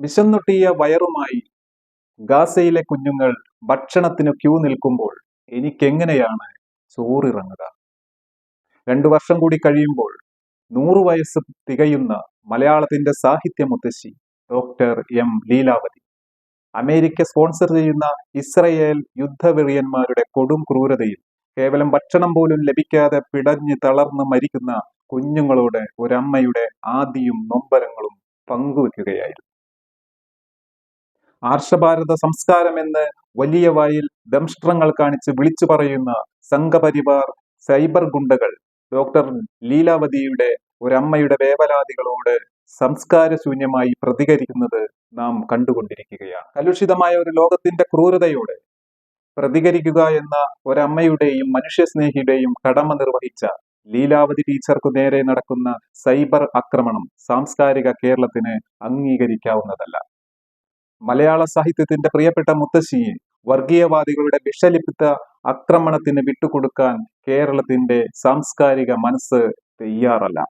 വിശന്നൊട്ടിയ വയറുമായി ഗാസയിലെ കുഞ്ഞുങ്ങൾ ഭക്ഷണത്തിന് ക്യൂ നിൽക്കുമ്പോൾ എനിക്കെങ്ങനെയാണ് ചോറിറങ്ങുക? രണ്ടു വർഷം കൂടി കഴിയുമ്പോൾ നൂറു വയസ്സ് തികയുന്ന മലയാളത്തിന്റെ സാഹിത്യ മുത്തശ്ശി doctor M Leelavathi. America sponsor ചെയ്യുന്ന ഇസ്രയേൽ യുദ്ധവെറിയന്മാരുടെ കൊടും ക്രൂരതയിൽ കേവലം ഭക്ഷണം പോലും ലഭിക്കാതെ പിടഞ്ഞ് തളർന്ന് മരിക്കുന്ന കുഞ്ഞുങ്ങളോട് ഒരമ്മയുടെ ആദിയും നൊമ്പരങ്ങളും പങ്കുവെക്കുകയായിരുന്നു. ആർഷഭാരത സംസ്കാരം എന്ന് വലിയ വായിൽ ദംഷ്ട്രങ്ങൾ കാണിച്ച് വിളിച്ചു പറയുന്ന സംഘപരിവാർ സൈബർ ഗുണ്ടകൾ. ഡോക്ടർ ലീലാവതിയുടെ ഒരമ്മയുടെ വേവലാതികളോട് സംസ്കാരശൂന്യമായി പ്രതികരിക്കുന്നത് നാം കണ്ടുകൊണ്ടിരിക്കുകയാണ്. കലുഷിതമായ ഒരു ലോകത്തിന്റെ ക്രൂരതയോടെ പ്രതികരിക്കുക എന്ന ഒരമ്മയുടെയും മനുഷ്യസ്നേഹിയുടെയും കടമ നിർവഹിച്ച ലീലാവതി ടീച്ചർക്കു നേരെ നടക്കുന്ന സൈബർ ആക്രമണം സാംസ്കാരിക കേരളത്തിന് അംഗീകരിക്കാവുന്നതല്ല. മലയാള സാഹിത്യത്തിന്റെ പ്രിയപ്പെട്ട മുത്തശ്ശിയെ വർഗീയവാദികളുടെ വിഷലിപ്ത ആക്രമണത്തിന് വിട്ടുകൊടുക്കാൻ കേരളത്തിന്റെ സാംസ്കാരിക മനസ്സ് തയ്യാറല്ല.